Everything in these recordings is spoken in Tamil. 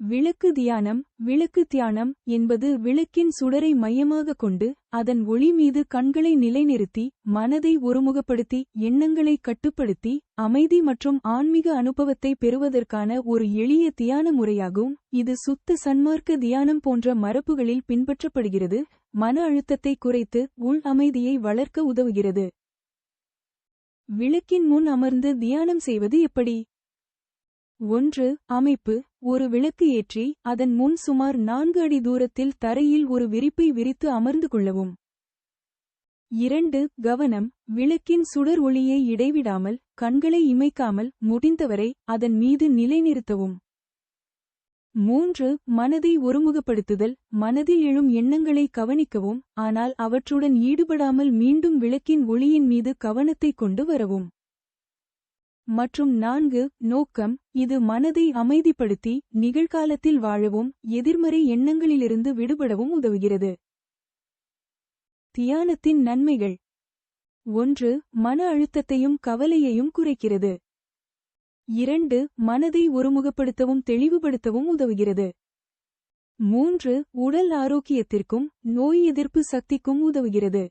விளக்கு தியானம் விளக்கு தியானம் என்பது விளக்கின் சுடரை மையமாக கொண்டு அதன் ஒளி மீது கண்களை நிலைநிறுத்தி மனதை ஒருமுகப்படுத்தி எண்ணங்களை கட்டுப்படுத்தி அமைதி மற்றும் ஆன்மீக அனுபவத்தை பெறுவதற்கான ஒரு எளிய தியான முறையாகும். இது சுத்த சன்மார்க்க தியானம் போன்ற மரபுகளில் பின்பற்றப்படுகிறது மன அழுத்தத்தை குறைத்து உள் அமைதியை வளர்க்க உதவுகிறது. விளக்கின் முன் அமர்ந்து தியானம் செய்வது எப்படி? ஒன்று அமைப்பு. ஒரு விளக்கு ஏற்றி அதன் முன் சுமார் நான்கு அடி தூரத்தில் தரையில் ஒரு விரிப்பை விரித்து அமர்ந்து கொள்ளவும். இரண்டு கவனம். விளக்கின் சுடர் ஒளியை இடைவிடாமல் கண்களை இமைக்காமல் முடிந்தவரை அதன் மீது நிலைநிறுத்தவும். மூன்று மனதை ஒருமுகப்படுத்துதல். மனதில் எழும் எண்ணங்களை கவனிக்கவும் ஆனால் அவற்றுடன் ஈடுபடாமல் மீண்டும் விளக்கின் ஒளியின் மீது கவனத்தை கொண்டு வரவும். மற்றும் நான்கு நோக்கம் இது மனதை அமைதிப்படுத்தி நிகழ்காலத்தில் வாழவும் எதிர்மறை எண்ணங்களிலிருந்து விடுபடவும் உதவுகிறது. தியானத்தின் நன்மைகள். ஒன்று மன அழுத்தத்தையும் கவலையையும் குறைக்கிறது. இரண்டு மனதை ஒருமுகப்படுத்தவும் தெளிவுபடுத்தவும் உதவுகிறது. மூன்று உடல் ஆரோக்கியத்திற்கும் நோய் எதிர்ப்பு சக்திக்கும் உதவுகிறது.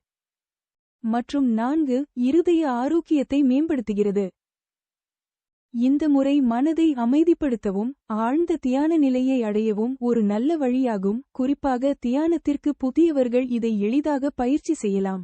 மற்றும் நான்கு இருதய ஆரோக்கியத்தை மேம்படுத்துகிறது. இந்த முறை மனதை அமைதிப்படுத்தவும் ஆழ்ந்த தியான நிலையை அடையவும் ஒரு நல்ல வழியாகும். குறிப்பாக தியானத்திற்கு புதியவர்கள் இதை எளிதாக பயிற்சி செய்யலாம்.